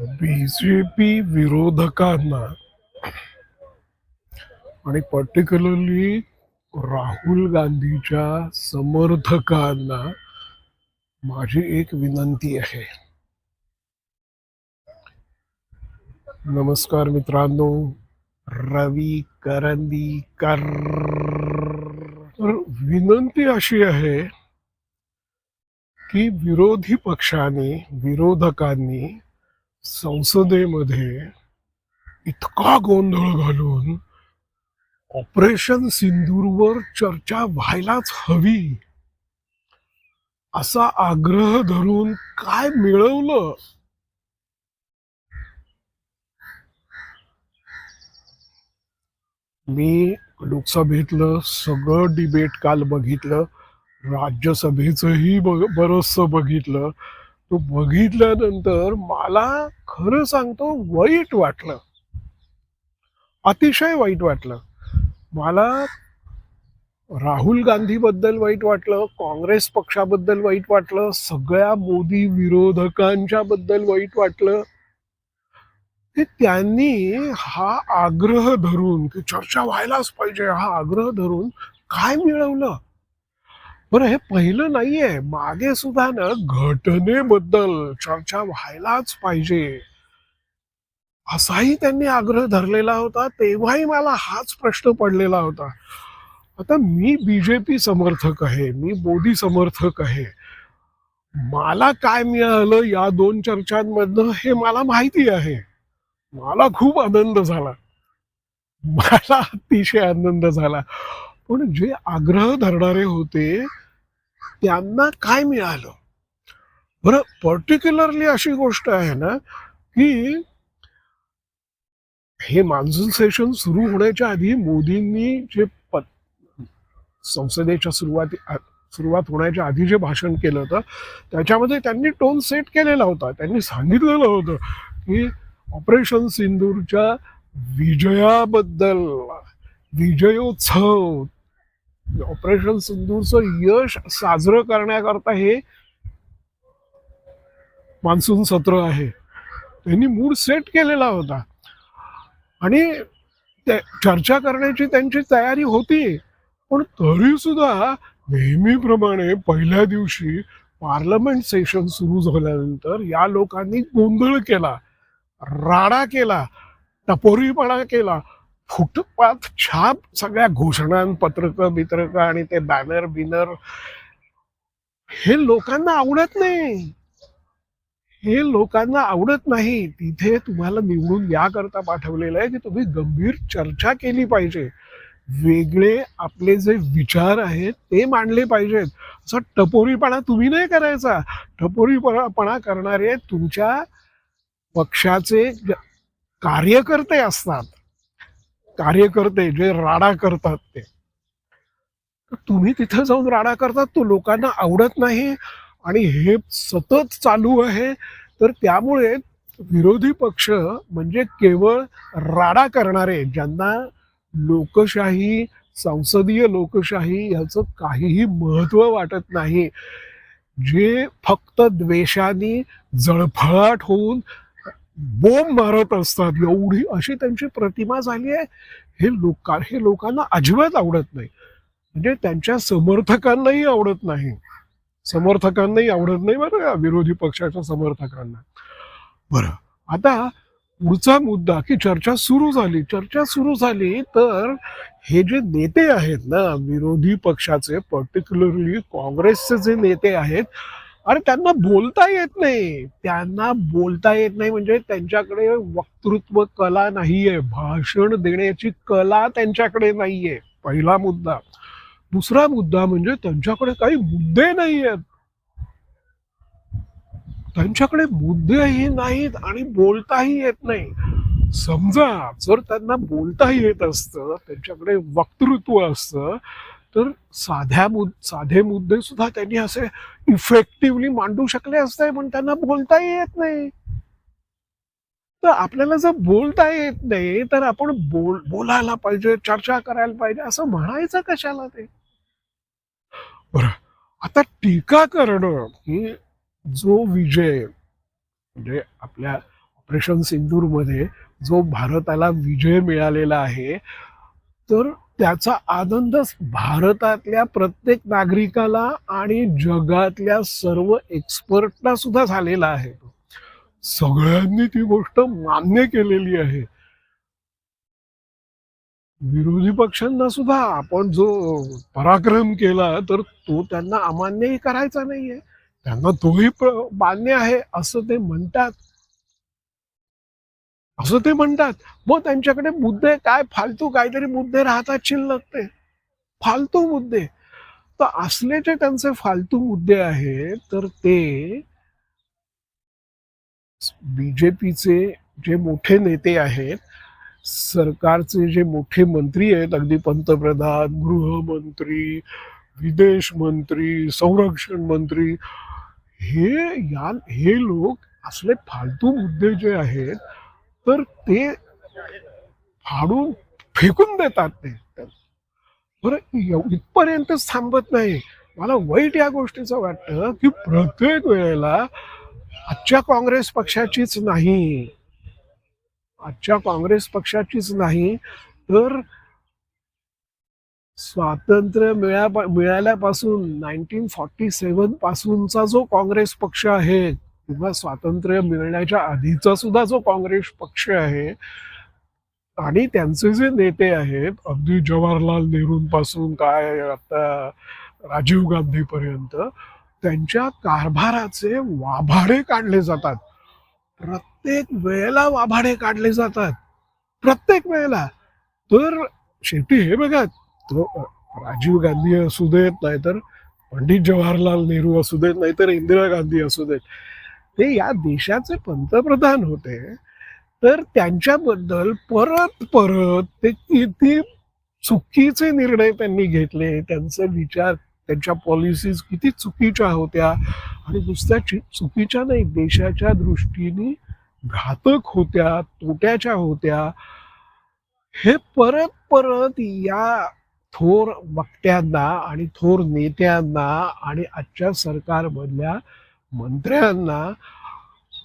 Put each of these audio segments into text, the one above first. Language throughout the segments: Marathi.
बीजेपी विरोधकांना. आणि पर्टिक्युलरली राहुल गांधीच्या समर्थकांना माझी एक विनंती आहे. नमस्कार मित्रांनो रवी करंदीकर. तर विनंती अशी आहे की विरोधी पक्षाने विरोधकांनी संसदेमध्ये इतका गोंधळ घालून ऑपरेशन सिंदूरवर चर्चा व्हायलाच हवी असा आग्रह धरून काय मिळवलं? मी लोकसभेतलं सगळं डिबेट काल बघितलं राज्यसभेचंही बघ बरचसं बघितलं. तो बघितल्यानंतर मला खरं सांगतो वाईट वाटलं. अतिशय वाईट वाटलं. मला राहुल गांधीबद्दल वाईट वाटलं काँग्रेस पक्षाबद्दल वाईट वाटलं सगळ्या मोदी विरोधकांच्या बद्दल वाईट वाटलं. ते त्यांनी हा आग्रह धरून की चर्चा व्हायलाच पाहिजे हा आग्रह धरून काय मिळवलं? बरं हे पहिलं नाहीये. मागे सुद्धा ना घटनेबद्दल चर्चा व्हायलाच पाहिजे. असाही त्यांनी आग्रह धरलेला होता तेव्हाही मला हाच प्रश्न पडलेला होता. आता मी बीजेपी समर्थक आहे मी मोदी समर्थक आहे. मला काय मिळालं या दोन चर्चांमधनं हे मला माहिती आहे. मला खूप आनंद झाला. मला अतिशय आनंद झाला. पण जे आग्रह धरणारे होते त्यांना काय मिळालं? बरं पर्टिक्युलरली अशी गोष्ट आहे ना की हे मान्सून सेशन सुरू होण्याच्या आधी मोदींनी जे संसदेच्या सुरुवाती सुरुवात होण्याच्या आधी जे भाषण केलं होतं त्याच्यामध्ये त्यांनी टोन सेट केलेला होता. त्यांनी सांगितलेलं होतं की ऑपरेशन सिंदूरच्या विजयाबद्दल विजयोत्सव ऑपरेशन सिंदूरचं यश साजरं करण्याकरता हे मान्सून सत्र आहे. त्यांनी मूड सेट केलेला होता. आणि चर्चा करण्याची त्यांची तयारी होती. पण तरी सुद्धा नेहमीप्रमाणे पहिल्या दिवशी पार्लमेंट सेशन सुरू झाल्यानंतर या लोकांनी गोंधळ केला राडा केला टपोरीपणा केला. फुटपाथ छाप सगळ्या घोषणा पत्रक बित्रक आणि ते बॅनर बिनर हे लोकांना आवडत नाही. हे लोकांना आवडत नाही. तिथे तुम्हाला निवडून याकरता पाठवलेलं आहे की तुम्ही गंभीर चर्चा केली पाहिजे. वेगळे आपले जे विचार आहेत ते मांडले पाहिजेत. असं टपोरीपणा तुम्ही नाही करायचा. टपोरीपणा करणारे तुमच्या पक्षाचे कार्यकर्ते असतात. कार्यकर्ते जे राडा करतात ते. तुम्ही तिथं जाऊन राडा करतात तो लोकांना आवडत नाही आणि हे सतत चालू आहे. तर त्यामुळे विरोधी पक्ष म्हणजे केवळ राडा करणारे ज्यांना लोकशाही संसदीय लोकशाही याचं काहीही महत्त्व वाटत नाही जे फक्त द्वेषाने जळफळाट होऊन बोंब मारत असतात. एवढी अशी त्यांची प्रतिमा झाली आहे. हे लोक हे लोकांना अजिबात आवडत नाही. म्हणजे त्यांच्या समर्थकांनाही आवडत नाही. समर्थकांनाही आवडत नाही बरं विरोधी पक्षाच्या समर्थकांना. बरं आता पुढचा मुद्दा की चर्चा सुरू झाली. चर्चा सुरू झाली तर हे जे नेते आहेत ना विरोधी पक्षाचे पर्टिक्युलरली काँग्रेसचे जे नेते आहेत अरे त्यांना बोलता येत नाही. त्यांना बोलता येत नाही म्हणजे त्यांच्याकडे वक्तृत्व कला नाहीये. भाषण देण्याची कला त्यांच्याकडे नाहीये. पहिला मुद्दा. दुसरा मुद्दा म्हणजे त्यांच्याकडे काही मुद्दे नाही आहेत त्यांच्याकडे मुद्देही नाहीत आणि बोलताही येत नाही. समजा जर त्यांना बोलताही येत असतं त्यांच्याकडे वक्तृत्व असतं तर साध्या मुद साधे मुद्दे सुद्धा त्यांनी असे इफेक्टिव्हली मांडू शकले असते पण त्यांना बोलताही येत नाही. तर आपल्याला जर बोलता येत नाही तर आपण बोल बोलायला पाहिजे चर्चा करायला पाहिजे असं म्हणायचं कशाला ते? बरं आता टीका करणं ही जो विजय म्हणजे आपल्या ऑपरेशन सिंदूरमध्ये जो भारताला विजय मिळालेला आहे तर त्याचा आनंद भारतातल्या प्रत्येक नागरिकाला आणि जगातल्या सर्व एक्सपर्टला सुद्धा झालेला आहे. सगळ्यांनी ती गोष्ट मान्य केलेली आहे. विरोधी पक्षांना सुद्धा आपण जो पराक्रम केला तर तो त्यांना अमान्यही करायचा नाहीये. त्यांना तोही मान्य आहे असं ते म्हणतात. असं ते म्हणतात. मग त्यांच्याकडे मुद्दे काय? फालतू काहीतरी मुद्दे राहतात शिल्लक ते. फालतू मुद्दे. तर असले जे त्यांचे फालतू मुद्दे आहेत तर ते बीजेपीचे जे मोठे नेते आहेत सरकारचे जे मोठे मंत्री आहेत अगदी पंतप्रधान गृहमंत्री विदेश मंत्री संरक्षण मंत्री हे या हे लोक असले फालतू मुद्दे जे आहेत तर ते फाडून फेकून देतात ते. बरं इथपर्यंतच थांबत नाही. मला वाईट या गोष्टीचं वाटतं की प्रत्येक वेळेला आजच्या काँग्रेस पक्षाचीच नाही. आजच्या काँग्रेस पक्षाचीच नाही तर स्वातंत्र्य मिळा मिळाल्यापासून नाईन्टीन फॉर्टी सेवन पासूनचा जो काँग्रेस पक्ष आहे किंवा स्वातंत्र्य मिळण्याच्या आधीचा सुद्धा जो काँग्रेस पक्ष आहे आणि त्यांचे जे नेते आहेत अगदी जवाहरलाल नेहरूंपासून काय आता राजीव गांधी पर्यंत त्यांच्या कारभाराचे वाभाडे काढले जातात. प्रत्येक वेळेला वाभाडे काढले जातात. प्रत्येक वेळेला. तर शेवटी हे बघा तो राजीव गांधी असू देत नाहीतर पंडित जवाहरलाल नेहरू असू देत नाहीतर इंदिरा गांधी असू देत ते या देशाचे पंतप्रधान होते. तर त्यांच्याबद्दल परत परत ते किती चुकीचे निर्णय त्यांनी घेतले त्यांचे विचार त्यांच्या पॉलिसीज किती चुकीच्या होत्या आणि नुसत्या चुकीच्या नाही देशाच्या दृष्टीने घातक होत्या तोट्याच्या होत्या. हे परत परत या थोर वक्त्यांना आणि थोर नेत्यांना आणि आजच्या सरकारमधल्या मंत्र्यांना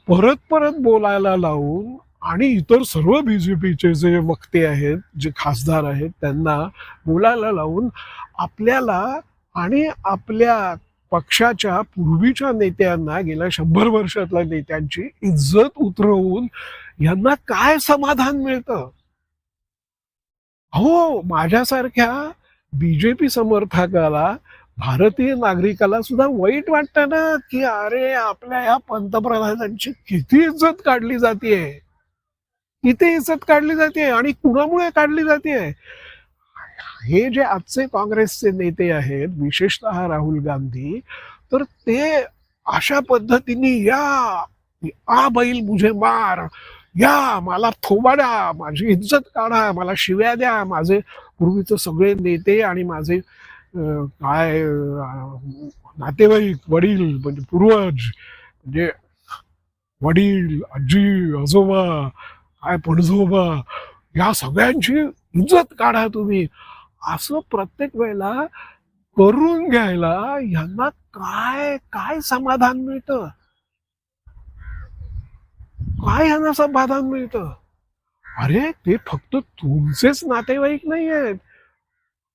परत परत बोलायला लावून आणि इतर सर्व बीजेपीचे जे वक्ते आहेत जे खासदार आहेत त्यांना बोलायला लावून आपल्याला आणि आपल्या पक्षाच्या पूर्वीच्या नेत्यांना गेल्या शंभर वर्षातल्या नेत्यांची इज्जत उतरवून यांना काय समाधान मिळतं? हो माझ्यासारख्या बीजेपी समर्थकाला भारतीय नागरिकाला सुद्धा वाईट वाटतं ना की अरे आपल्या या पंतप्रधानांची किती इज्जत काढली जाते किती इज्जत काढली जाते आणि कुणामुळे काढली जाते हे जे आजचे काँग्रेसचे नेते आहेत विशेषतः राहुल गांधी तर ते अशा पद्धतीने या आ बैल मुझे मार या मला थोबाडा माझी इज्जत काढा मला शिव्या द्या माझे पूर्वीचे सगळे नेते आणि माझे काय नातेवाईक वडील म्हणजे पूर्वज म्हणजे वडील आजी आजोबा काय पणजोबा या सगळ्यांची इज्जत काढा तुम्ही. असं प्रत्येक वेळेला करून घ्यायला यांना काय काय समाधान मिळत? काय यांना समाधान मिळतं? अरे ते फक्त तुमचेच नातेवाईक नाही आहेत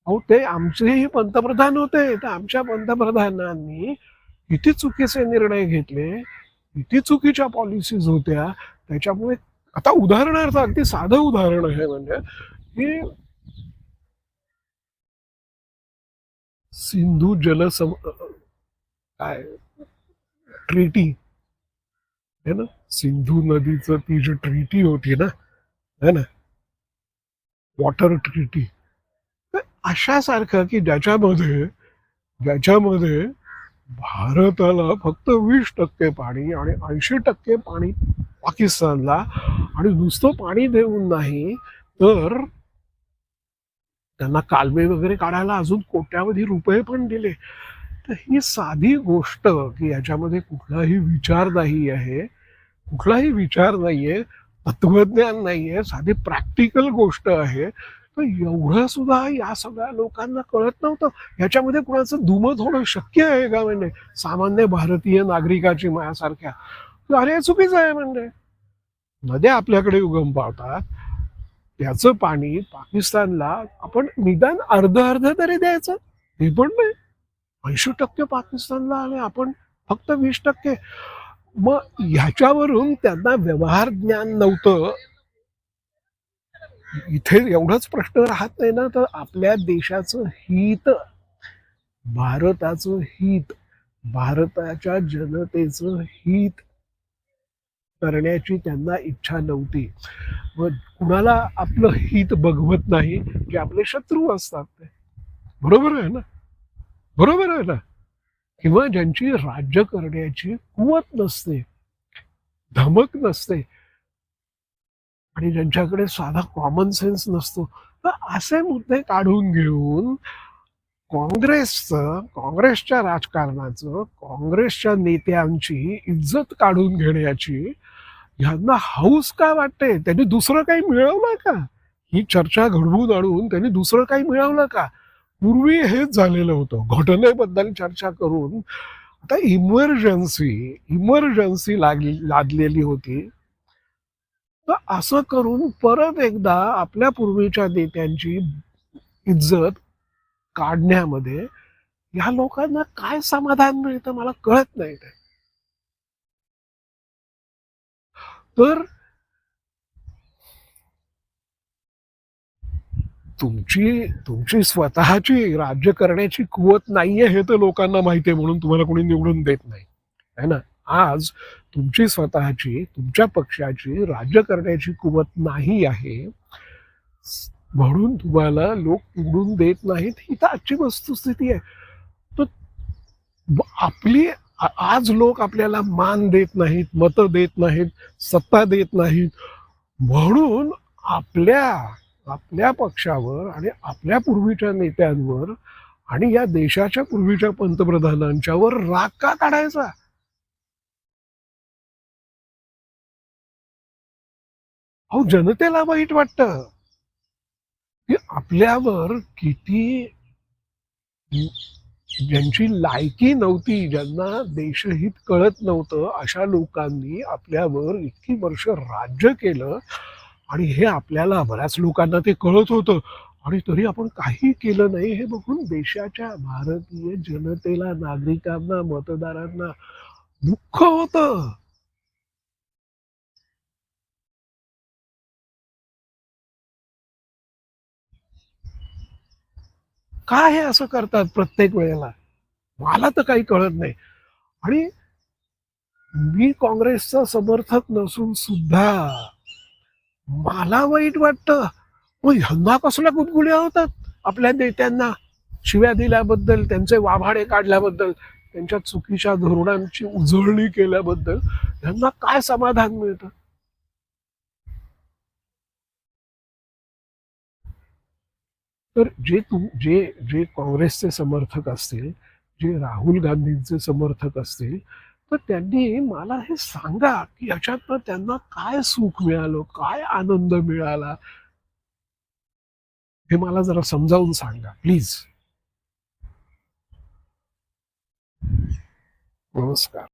अहो ते आमचेही पंतप्रधान होते तर आमच्या पंतप्रधानांनी किती चुकीचे निर्णय घेतले किती चुकीच्या पॉलिसीज होत्या. त्याच्यामुळे आता उदाहरणार्थ अगदी साधं उदाहरण आहे म्हणजे की सिंधू जलसम काय? ट्रीटी. है ना? सिंधू नदीचं ती जी ट्रीटी होती ना है ना? वॉटर ट्रीटी अशासारखं की ज्याच्यामध्ये ज्याच्यामध्ये भारताला फक्त वीस टक्के पाणी आणि ऐंशी टक्के पाणी पाकिस्तानला आणि नुसतं पाणी देऊन नाही तर त्यांना कालवे वगैरे काढायला अजून कोट्यावधी रुपये पण दिले. तर ही साधी गोष्ट की याच्यामध्ये कुठलाही विचार नाही आहे कुठलाही विचार नाहीये तत्वज्ञान नाहीये साधी प्रॅक्टिकल गोष्ट आहे. एवढं सुद्धा या सगळ्या लोकांना कळत नव्हतं. याच्यामध्ये कुणाचं दुमत होणं शक्य आहे का म्हणजे? सामान्य भारतीय नागरिकाची माझ्यासारख्या. अरे चुकीचं आहे म्हणजे. नद्या आपल्याकडे उगम पावतात त्याचं पाणी पाकिस्तानला आपण निदान अर्ध अर्ध तरी द्यायचं. ते पण नाही. ऐंशी टक्के पाकिस्तानला आणि आपण फक्त वीस टक्के. मग ह्याच्यावरून त्यांना व्यवहार ज्ञान नव्हतं. इथे एवढाच प्रश्न राहत नाही ना तर आपल्या देशाचं हित भारताचं हित भारताच्या जनतेचं हित करण्याची त्यांना इच्छा नव्हती. व कुणाला आपलं हित बघवत नाही जे आपले शत्रू असतात ते. बरोबर आहे ना? बरोबर आहे ना? किंवा ज्यांची राज्य करण्याची कुवत नसते धमक नसते आणि ज्यांच्याकडे साधा कॉमन सेन्स नसतो तर असे मुद्दे काढून घेऊन काँग्रेसचं काँग्रेसच्या राजकारणाचं काँग्रेसच्या नेत्यांची इज्जत काढून घेण्याची ह्यांना हौस का वाटते? त्यांनी दुसरं काही मिळवलं का? ही चर्चा घडवून आणून त्यांनी दुसरं काही मिळवलं का? पूर्वी हेच झालेलं होतं. घटनेबद्दल चर्चा करून आता इमर्जन्सी इमर्जन्सी लाग लादलेली होती. तर असं करून परत एकदा आपल्या पूर्वीच्या नेत्यांची इज्जत काढण्यामध्ये या लोकांना काय समाधान मिळतं मला कळत नाही ते. तर तुमची तुमची स्वतःची राज्य करण्याची कुवत नाहीये हे तर लोकांना माहिती आहे म्हणून तुम्हाला कोणी निवडून देत नाही. है ना? आज तुमची स्वतःची तुमच्या पक्षाची राज्य करण्याची कुवत नाही आहे. म्हणून तुम्हाला लोक निवडून देत नाहीत. ही तर आजची वस्तुस्थिती आहे. तर आपली आज लोक आपल्याला मान देत नाहीत मतं देत नाहीत सत्ता देत नाहीत. म्हणून आपल्या आपल्या पक्षावर आणि आपल्या पूर्वीच्या नेत्यांवर आणि या देशाच्या पूर्वीच्या पंतप्रधानांच्यावर राग का काढायचा? अहो जनतेला वाईट वाटतं. की आपल्यावर किती ज्यांची लायकी नव्हती ज्यांना देशहित कळत नव्हतं अशा लोकांनी आपल्यावर इतकी वर्ष राज्य केलं आणि हे आपल्याला बऱ्याच लोकांना ते कळत होतं. आणि तरी आपण काही केलं नाही हे बघून देशाच्या भारतीय जनतेला नागरिकांना मतदारांना दुःख होतं. का हे असं करतात प्रत्येक वेळेला? मला तर काही कळत नाही. आणि मी काँग्रेसचा समर्थक नसून सुद्धा मला वाईट वाटतं. मग ह्यांना कसल्या गुदगुल्या होतात? आपल्या नेत्यांना शिव्या दिल्याबद्दल त्यांचे वाभाडे काढल्याबद्दल त्यांच्या चुकीच्या धोरणांची उजळणी केल्याबद्दल ह्यांना काय समाधान मिळतं? तर जे तू जे जे काँग्रेसचे समर्थक असतील जे राहुल गांधींचे समर्थक असतील तर त्यांनी मला हे सांगा की याच्यातनं त्यांना काय सुख मिळालं काय आनंद मिळाला? हे मला जरा समजावून सांगा प्लीज. नमस्कार.